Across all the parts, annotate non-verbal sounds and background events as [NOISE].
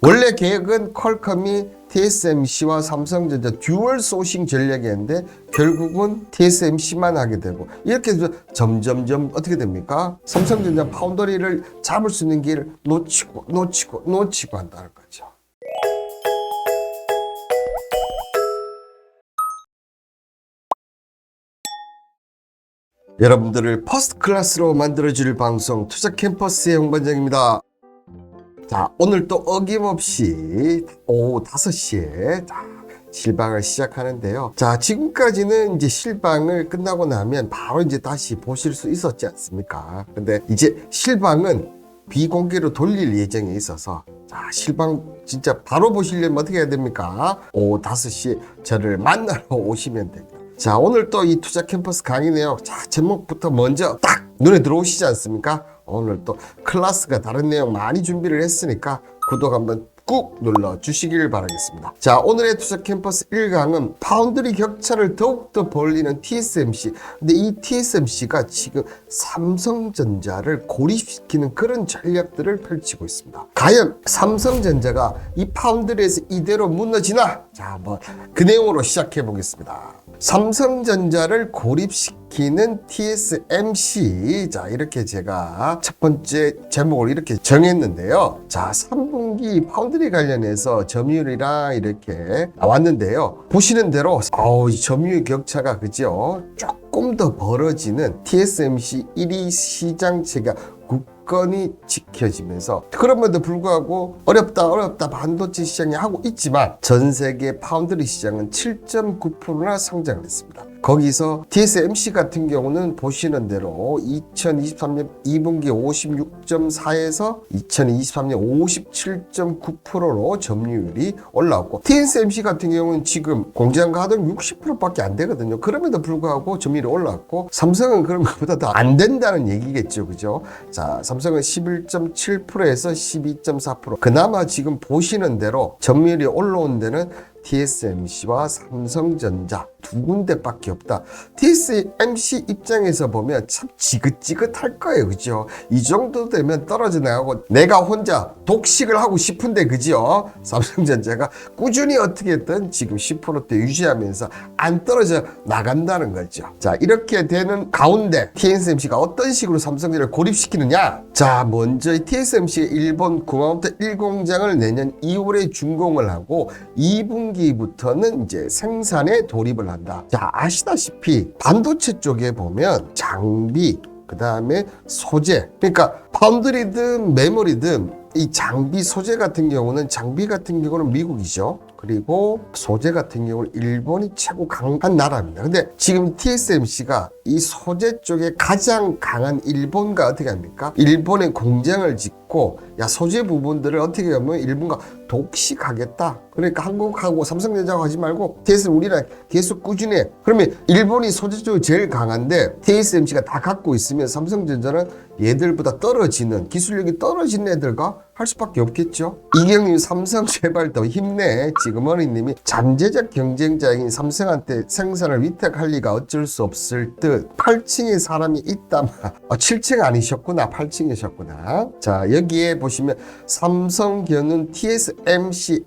원래 계획은 퀄컴이 TSMC와 삼성전자 듀얼 소싱 전략이었는데 결국은 TSMC만 하게 되고 이렇게 해서 점점점 어떻게 됩니까? 삼성전자 파운더리를 잡을 수 있는 길을 놓치고 놓치고 놓치고 한다는 거죠. 여러분들을 퍼스트 클래스로 만들어줄 방송 투자 캠퍼스의 홍반장입니다. 자, 오늘 또 어김없이 오후 5시에 자, 실방을 시작하는데요. 자, 지금까지는 이제 실방을 끝나고 나면 바로 이제 다시 보실 수 있었지 않습니까? 근데 이제 실방은 비공개로 돌릴 예정에 있어서 자, 실방 진짜 바로 보시려면 어떻게 해야 됩니까? 오후 5시 저를 만나러 [LAUGHS] 오시면 됩니다. 자, 오늘 또 이 투자 캠퍼스 강의 내용, 자, 제목부터 먼저 딱 눈에 들어오시지 않습니까? 오늘 또 클래스가 다른 내용 많이 준비를 했으니까 구독 한번 꾹 눌러 주시길 바라겠습니다. 자, 오늘의 투자 캠퍼스 1강은 파운드리 격차를 더욱더 벌리는 TSMC. 근데 이 TSMC가 지금 삼성전자를 고립시키는 그런 전략들을 펼치고 있습니다. 과연 삼성전자가 이 파운드리에서 이대로 무너지나? 자, 한번 그 내용으로 시작해 보겠습니다. 삼성전자를 고립시키는 TSMC. 자, 이렇게 제가 첫 번째 제목을 이렇게 정했는데요. 자, 3분기 파운드리 관련해서 점유율이랑 이렇게 나왔는데요. 보시는 대로, 어우, 이 점유율 격차가 그죠? 조금 더 벌어지는 TSMC 1위 시장체가 굳건히 지켜지면서 그럼에도 불구하고 어렵다 어렵다 반도체 시장이 하고 있지만 전 세계 파운드리 시장은 7.9%나 성장을 했습니다. 거기서 TSMC 같은 경우는 보시는 대로 2023년 2분기 56.4에서 2023년 57.9%로 점유율이 올라왔고 TSMC 같은 경우는 지금 공장 가동 60%밖에 안 되거든요. 그럼에도 불구하고 점유율이 올라왔고 삼성은 그런 것보다 더 안 된다는 얘기겠죠. 그죠? 자, 삼성은 11.7%에서 12.4%. 그나마 지금 보시는 대로 점유율이 올라온 데는 TSMC와 삼성전자 두 군데밖에 없다. TSMC 입장에서 보면 참 지긋지긋할 거예요. 그죠? 이 정도 되면 떨어져 나가고 내가 혼자 독식을 하고 싶은데 그죠? 삼성전자가 꾸준히 어떻게든 지금 10%대 유지하면서 안 떨어져 나간다는 거죠. 자, 이렇게 되는 가운데 TSMC가 어떤 식으로 삼성전자를 고립시키느냐? 자, 먼저 이 TSMC의 일본 구마모토 1공장을 내년 2월에 준공을 하고 2분 기부터는 이제 생산에 돌입을 한다. 자, 아시다시피 반도체 쪽에 보면 장비, 그 다음에 소재, 그러니까 파운드리든 메모리든 이 장비 소재 같은 경우는 장비 같은 경우는 미국이죠. 그리고 소재 같은 경우는 일본이 최고 강한 나라입니다. 근데 지금 TSMC가 이 소재 쪽에 가장 강한 일본과 어떻게 합니까? 일본에 공장을 짓고 야 소재 부분들을 어떻게 하면 일본과 독식하겠다. 그러니까 한국하고 삼성전자하고 하지 말고 TSM 우리랑 계속 꾸준히 해. 그러면 일본이 소재 쪽이 제일 강한데 TSMC가 다 갖고 있으면 삼성전자는 얘들보다 떨어지는 기술력이 떨어진 애들과 할 수밖에 없겠죠. 이경님 삼성 [LAUGHS] 제발 더 힘내. 지금 어린님이 잠재적 경쟁자인 삼성한테 생산을 위탁할 리가 어쩔 수 없을 듯 8층에 사람이 있다마 어, 7층 아니셨구나 8층이셨구나 자 여기에 보시면 삼성견은 TSMC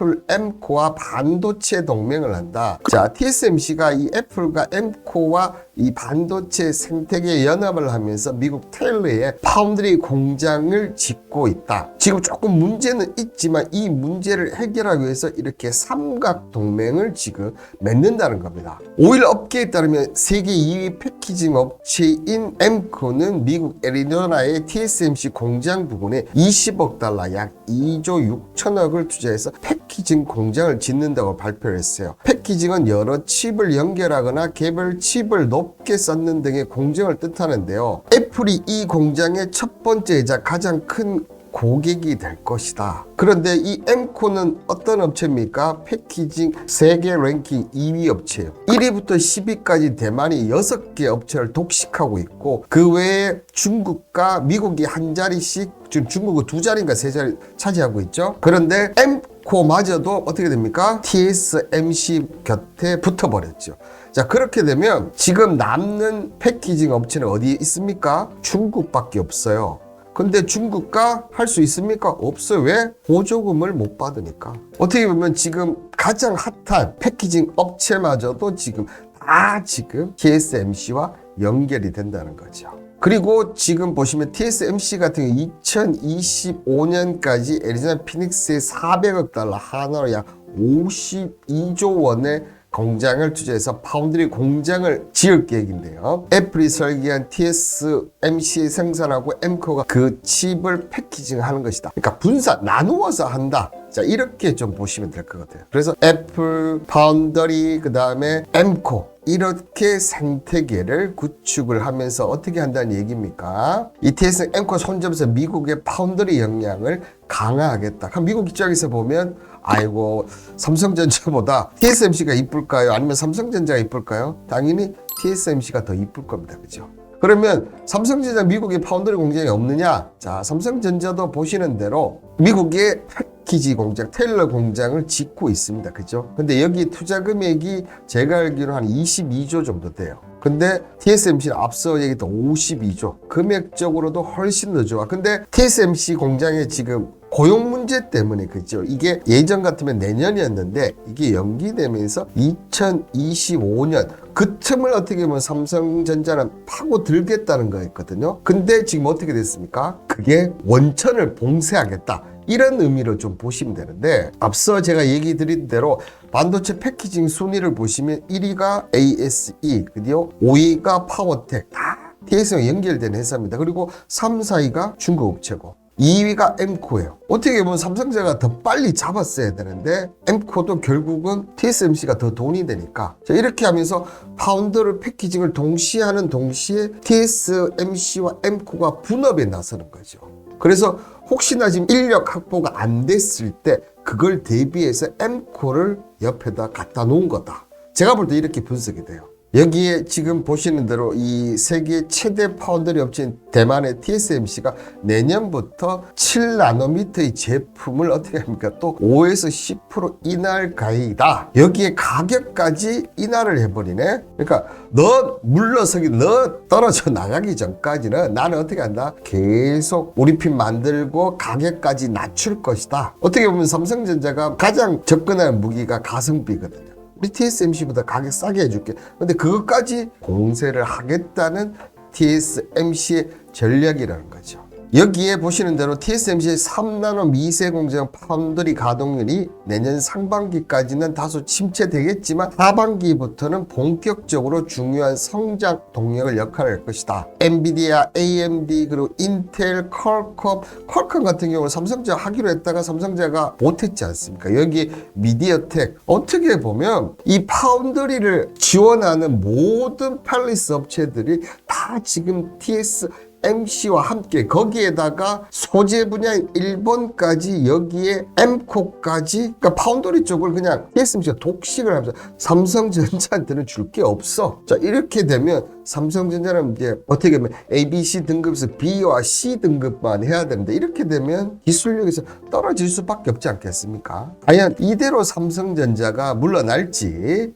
애플 엠코와 반도체 동맹을 한다. 자, TSMC가 이 애플과 엠코와 이 반도체 생태계 연합을 하면서 미국 테일러에 파운드리 공장을 짓고 있다. 지금 조금 문제는 있지만 이 문제를 해결하기 위해서 이렇게 삼각 동맹을 지금 맺는다는 겁니다. 오일 업계에 따르면 세계 2위 패키징 업체인 엠코는 미국 애리조나의 TSMC 공장 부근에 20억 달러 약 2조 6천억을 투자해서 패키징 공장을 짓는다고 발표를 했어요. 패키징은 여러 칩을 연결하거나 개별 칩을 높게 쌓는 등의 공정을 뜻하는데요. 애플이 이 공장의 첫 번째이자 가장 큰 고객이 될 것이다. 그런데 이 엠코는 어떤 업체입니까? 패키징 세계 랭킹 2위 업체예요. 1위부터 10위까지 대만이 6개 업체를 독식하고 있고 그 외에 중국과 미국이 한 자리씩 지금 중국은 두 자리인가 세 자리 차지하고 있죠. 그런데 엠코마저도 어떻게 됩니까? TSMC 곁에 붙어버렸죠. 자 그렇게 되면 지금 남는 패키징 업체는 어디에 있습니까? 중국밖에 없어요. 근데 중국과 할 수 있습니까? 없어요. 왜? 보조금을 못 받으니까. 어떻게 보면 지금 가장 핫한 패키징 업체마저도 지금 다 지금 TSMC와 연결이 된다는 거죠. 그리고 지금 보시면 TSMC 같은 경우 2025년까지 애리조나 피닉스에 400억 달러 하나로 약 52조 원의 공장을 투자해서 파운드리 공장을 지을 계획인데요. 애플이 설계한 TSMC 생산하고 엠코가 그 칩을 패키징하는 것이다. 그러니까 분사 나누어서 한다. 자 이렇게 좀 보시면 될 것 같아요. 그래서 애플, 파운더리, 그 다음에 엠코 이렇게 생태계를 구축을 하면서 어떻게 한다는 얘기입니까? 이 TSM 엠코 손잡아서 미국의 파운더리 역량을 강화하겠다. 그럼 미국 입장에서 보면 아이고 삼성전자보다 TSMC가 이쁠까요? 아니면 삼성전자가 이쁠까요? 당연히 TSMC가 더 이쁠 겁니다. 그죠? 그러면 삼성전자 미국의 파운드리 공장이 없느냐? 자, 삼성전자도 보시는 대로 미국의 패키지 공장, 테일러 공장을 짓고 있습니다. 그죠? 근데 여기 투자 금액이 제가 알기로 한 22조 정도 돼요. 근데 TSMC는 앞서 얘기했던 52조. 금액적으로도 훨씬 더 좋아. 근데 TSMC 공장에 지금 고용 문제 때문에 그죠. 이게 예전 같으면 내년이었는데 이게 연기되면서 2025년 그 틈을 어떻게 보면 삼성전자는 파고 들겠다는 거였거든요. 근데 지금 어떻게 됐습니까? 그게 원천을 봉쇄하겠다. 이런 의미로 좀 보시면 되는데 앞서 제가 얘기 드린 대로 반도체 패키징 순위를 보시면 1위가 ASE 그리고 5위가 파워텍 다 TS랑 연결된 회사입니다. 그리고 3, 4위가 중국 업체고 2위가 엠코예요. 어떻게 보면 삼성전자가 더 빨리 잡았어야 되는데 엠코도 결국은 TSMC가 더 돈이 되니까 자, 이렇게 하면서 파운드를 패키징을 동시에 하는 동시에 TSMC와 엠코가 분업에 나서는 거죠. 그래서 혹시나 지금 인력 확보가 안 됐을 때 그걸 대비해서 엠코를 옆에다 갖다 놓은 거다. 제가 볼 때 이렇게 분석이 돼요. 여기에 지금 보시는 대로 이 세계 최대 파운드리 업체인 대만의 TSMC가 내년부터 7나노미터의 제품을 [LAUGHS] 어떻게 합니까? 또 5에서 10% 인할 가이다. 여기에 가격까지 인하를 해버리네. 그러니까 너 물러서기, 너 떨어져 [LAUGHS] 나가기 전까지는 나는 어떻게 한다? 계속 우리 핀 만들고 가격까지 낮출 것이다. 어떻게 보면 삼성전자가 가장 접근할 무기가 가성비거든요. 우리 TSMC보다 가격 싸게 해줄게. 근데 그것까지 공세를 하겠다는 TSMC의 전략이라는 거죠. 여기에 보시는 대로 TSMC의 3나노 미세 공정 파운드리 가동률이 내년 상반기까지는 다소 침체되겠지만 하반기부터는 본격적으로 중요한 성장 동력을 역할할 것이다. 엔비디아, AMD 그리고 인텔, 퀄컴, 퀄컴 같은 경우는 삼성전자 하기로 했다가 삼성전자가 못했지 않습니까? 여기 미디어텍 어떻게 보면 이 파운드리를 지원하는 모든 팔리스 업체들이 다 지금 TS MC와 함께 거기에다가 소재 분야인 일본까지 여기에 엠코까지 그러니까 파운더리 쪽을 그냥 TSMC가 독식을 하면서 삼성전자한테는 줄 게 없어. 자 이렇게 되면 삼성전자는 이제 어떻게 보면 A, B, C 등급에서 B와 C 등급만 해야 되는데 이렇게 되면 기술력에서 떨어질 수밖에 없지 않겠습니까? 과연 이대로 삼성전자가 물러날지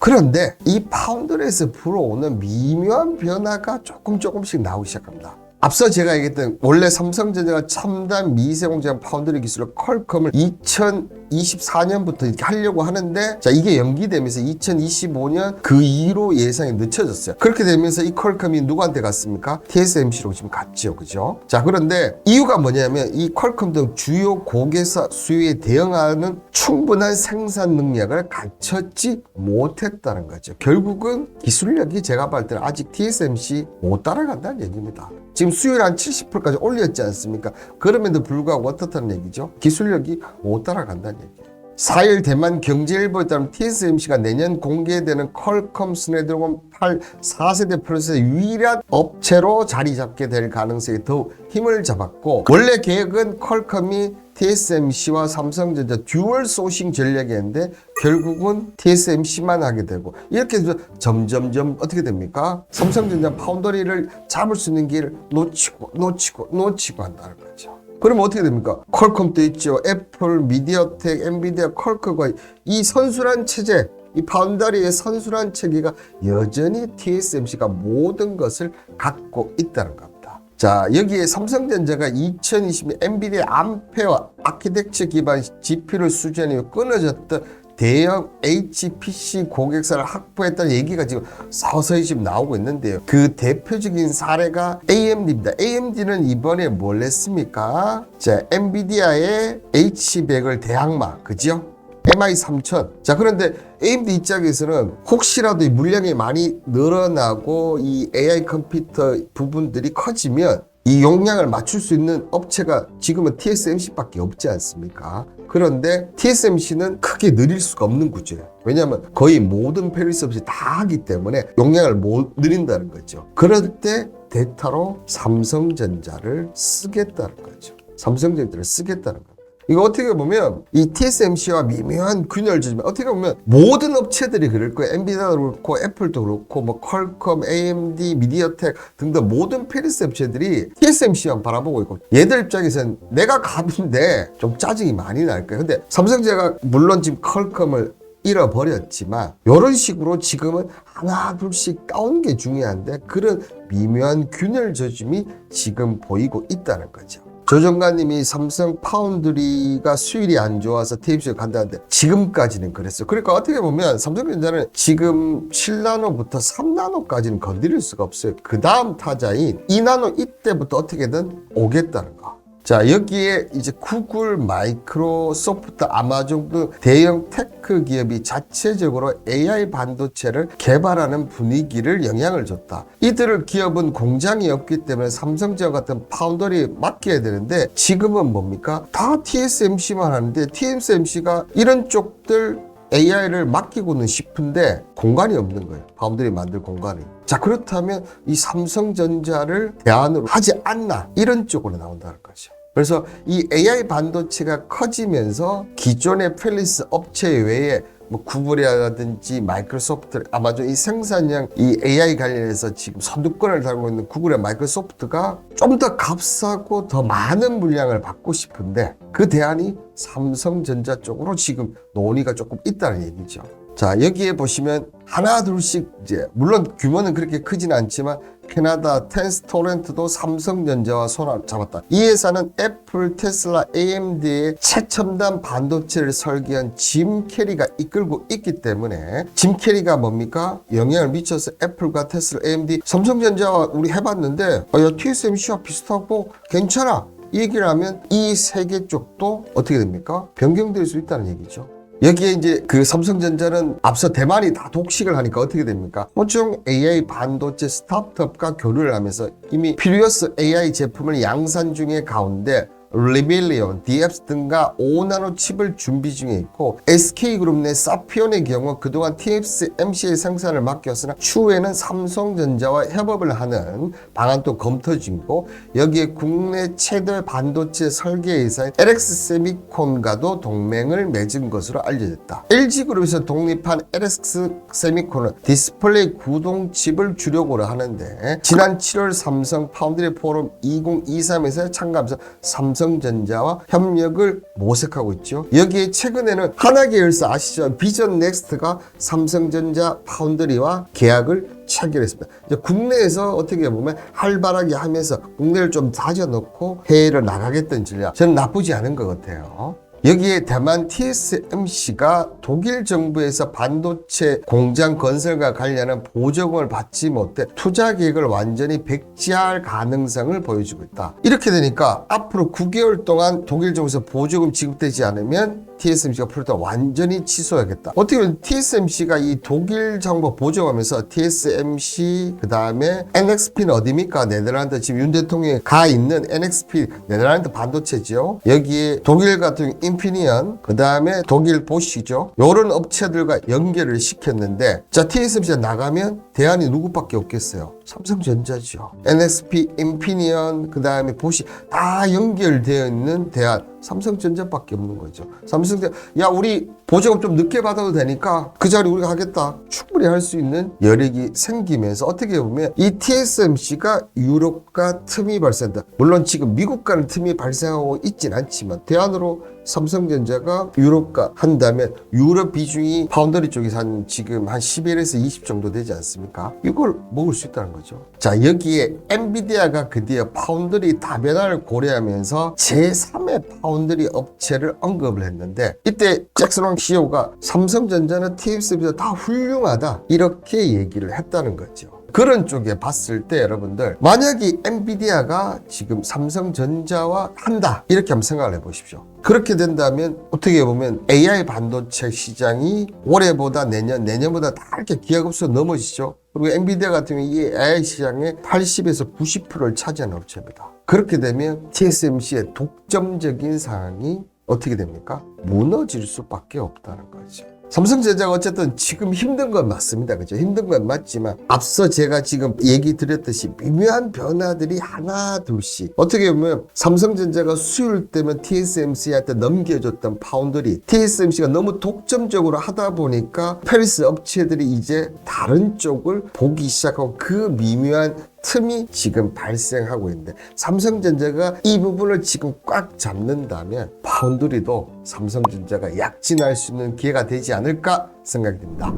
그런데 이 파운드에서 불어오는 미묘한 변화가 조금 조금씩 나오기 시작합니다. 앞서 제가 얘기했던 원래 삼성전자가 첨단 미세공장 파운드리 기술을 퀄컴을 2024년부터 이렇게 하려고 하는데 자 이게 연기되면서 2025년 그 이후로 예상이 늦춰졌어요. 그렇게 되면서 이 퀄컴이 누구한테 갔습니까? TSMC로 지금 갔죠. 그죠? 자 그런데 이유가 뭐냐면 이 퀄컴 등 주요 고객사 수요에 대응하는 충분한 생산 능력을 갖췄지 못했다는 거죠. 결국은 기술력이 제가 볼 때는 아직 TSMC 못 따라간다는 얘기입니다. 지금 수요일 한 70%까지 올렸지 않습니까? 그럼에도 불구하고 어떻다는 얘기죠? 기술력이 못 따라간다는 얘기예요. 4일 대만 경제일보에 따르면 TSMC가 내년 공개되는 퀄컴 스냅드래곤 8 4세대 프로세서 유일한 업체로 자리 잡게 될 가능성이 더욱 힘을 잡았고 원래 계획은 퀄컴이 TSMC와 삼성전자 듀얼 소싱 전략이었는데 결국은 TSMC만 하게 되고 이렇게 해서 점점점 어떻게 됩니까? 삼성전자 파운더리를 잡을 수 있는 길을 놓치고 놓치고 놓치고 한다는 거죠. 그러면 어떻게 됩니까? 퀄컴도 있죠. 애플, 미디어텍, 엔비디아, 퀄컴과 이 선순환 체제 이 파운다리의 선순환 체계가 여전히 TSMC가 모든 것을 갖고 있다는 겁니다. 자, 여기에 삼성전자가 2020년 엔비디아 암페어 아키텍처 기반 GPU를 수준이 끊어졌던 대형 HPC 고객사를 확보했다는 얘기가 지금 서서히 지금 나오고 있는데요. 그 대표적인 사례가 AMD입니다. AMD는 이번에 뭘 했습니까? 자, 엔비디아의 H100을 대항마, 그죠? MI3000. 자, 그런데 AMD 입장에서는 혹시라도 이 물량이 많이 늘어나고 이 AI 컴퓨터 부분들이 커지면 이 용량을 맞출 수 있는 업체가 지금은 TSMC밖에 없지 않습니까? 그런데 TSMC는 크게 느릴 수가 없는 구조예요. 왜냐하면 거의 모든 페리스 없이 다 하기 때문에 용량을 못 늘린다는 거죠. 그럴 때 대타로 삼성전자를 쓰겠다는 거죠. 삼성전자를 쓰겠다는 거죠. 이거 어떻게 보면 이 TSMC와 미묘한 균열 지지만 어떻게 보면 모든 업체들이 그럴 거예요. 엔비디아도 그렇고 애플도 그렇고 뭐 퀄컴, AMD, 미디어텍 등등 모든 페리스 업체들이 TSMC만 바라보고 있고 얘들 입장에서는 내가 갑인데 좀 짜증이 많이 날 거예요. 근데 삼성제가 물론 지금 퀄컴을 잃어버렸지만 이런 식으로 지금은 하나 둘씩 까온 게 중요한데 그런 미묘한 균열 저짐이 지금 보이고 있다는 거죠. 조정관님이 삼성 파운드리가 수율이 안 좋아서 TMC를 간다는데 지금까지는 그랬어요. 그러니까 어떻게 보면 삼성전자는 지금 7나노부터 3나노까지는 건드릴 수가 없어요. 그 다음 타자인 2나노 이때부터 어떻게든 오겠다는 거. 자 여기에 이제 구글, 마이크로소프트, 아마존 등 대형 테크 기업이 자체적으로 AI 반도체를 개발하는 분위기를 영향을 줬다. 이들을 기업은 공장이 없기 때문에 삼성제와 같은 파운더리 맡겨야 되는데 지금은 뭡니까? 다 TSMC만 하는데 TSMC가 이런 쪽들 AI를 맡기고는 싶은데 공간이 없는 거예요. 파운드리 만들 공간이. 자, 그렇다면 이 삼성전자를 대안으로 하지 않나 이런 쪽으로 나온다는 거죠. 그래서 이 AI 반도체가 커지면서 기존의 펠리스 업체 외에 뭐 구글이라든지 마이크로소프트, 아마존 이 생산량 이 AI 관련해서 지금 선두권을 달고 있는 구글의 마이크로소프트가 좀 더 값싸고 더 많은 물량을 받고 싶은데 그 대안이 삼성전자 쪽으로 지금 논의가 조금 있다는 얘기죠. 자 여기에 보시면 하나 둘씩 이제 물론 규모는 그렇게 크진 않지만 캐나다 텐스 토렌트도 삼성전자와 손을 잡았다. 이 회사는 애플, 테슬라, AMD의 최첨단 반도체를 설계한 짐 캐리가 이끌고 있기 때문에 짐 캐리가 뭡니까? 영향을 미쳐서 애플과 테슬라, AMD, 삼성전자와 우리 해봤는데 어, 야, TSMC와 비슷하고 괜찮아. 이 얘기를 하면 이 세 개 쪽도 어떻게 됩니까? 변경될 수 있다는 얘기죠. 여기에 이제 그 삼성전자는 앞서 대만이 다 독식을 하니까 어떻게 됩니까? 호중 AI 반도체 스타트업과 교류를 하면서 이미 피리어스 AI 제품을 양산 중에 가운데 리빌리온, DX 등과 5나노 칩을 준비 중에 있고 SK그룹 내 사피온의 경우 그동안 TSMC의 생산을 맡겼으나 추후에는 삼성전자와 협업을 하는 방안도 검토 중이고 여기에 국내 최대 반도체 설계 회사인 LX 세미콘과도 동맹을 맺은 것으로 알려졌다. LG그룹에서 독립한 LX 세미콘은 디스플레이 구동 칩을 주력으로 하는데 지난 7월 삼성 파운드리 포럼 2023에서 참가하면서 삼성 전자와 협력을 모색하고 있죠. 여기에 최근에는 하나계열사 아시죠? 비전 넥스트가 삼성전자 파운드리와 계약을 체결했습니다. 이제 국내에서 어떻게 보면 활발하게 하면서 국내를 좀 다져놓고 해외를 나가겠다는 전략. 저는 나쁘지 않은 것 같아요. 여기에 대만 TSMC가 독일 정부에서 반도체 공장 건설과 관련한 보조금을 받지 못해 투자 계획을 완전히 백지할 가능성을 보여주고 있다. 이렇게 되니까 앞으로 9개월 동안 독일 정부에서 보조금 지급되지 않으면 TSMC가 프로젝트 완전히 취소하겠다. 어떻게 보면 TSMC가 이 독일 정부 보조하면서 TSMC 그 다음에 NXP는 어디입니까? 네덜란드 지금 윤 대통령이 가 있는 NXP 네덜란드 반도체죠. 여기에 독일 같은 인피니언 그 다음에 독일 보시죠. 이런 업체들과 연결을 시켰는데 자 TSMC가 나가면 대안이 누구밖에 없겠어요. 삼성전자죠. NXP, 인피니언, 그 다음에 보시 다 연결되어 있는 대안 삼성전자밖에 없는 거죠. 삼성전자 야 우리 보조금 좀 늦게 받아도 되니까 그 자리 우리가 하겠다. 충분히 할 수 있는 여력이 생기면서 어떻게 보면 이 TSMC가 유럽과 틈이 발생한다. 물론 지금 미국과는 틈이 발생하고 있진 않지만 대안으로 삼성전자가 유럽과 한다면 유럽 비중이 파운더리 쪽에서 한 지금 한 11에서 20 정도 되지 않습니까? 이걸 먹을 수 있다는 거죠. 자 여기에 엔비디아가 드디어 파운더리 다변화를 고려하면서 제3의 파운더리 업체를 언급을 했는데 이때 잭슨왕 CEO가 삼성전자는 TSMC보다 다 훌륭하다 이렇게 얘기를 했다는 거죠. 그런 쪽에 봤을 때 여러분들 만약에 엔비디아가 지금 삼성전자와 한다 이렇게 한번 생각을 해보십시오. 그렇게 된다면 어떻게 보면 AI 반도체 시장이 올해보다 내년 내년보다 다 이렇게 기하급수로 넘어지죠. 그리고 엔비디아 같은 경우 이 AI 시장의 80에서 90%를 차지하는 업체입니다. 그렇게 되면 TSMC의 독점적인 상황이 어떻게 됩니까? 무너질 수밖에 없다는 거죠. 삼성전자가 어쨌든 지금 힘든 건 맞습니다. 그죠? 힘든 건 맞지만 앞서 제가 지금 얘기 드렸듯이 미묘한 변화들이 하나 둘씩 어떻게 보면 삼성전자가 수요일 때면 TSMC한테 넘겨줬던 파운드리 TSMC가 너무 독점적으로 하다 보니까 페리스 업체들이 이제 다른 쪽을 보기 시작하고 그 미묘한 틈이 지금 발생하고 있는데 삼성전자가 이 부분을 지금 꽉 잡는다면 파운드리도 삼성전자가 약진할 수 있는 기회가 되지 않을까 생각이 듭니다.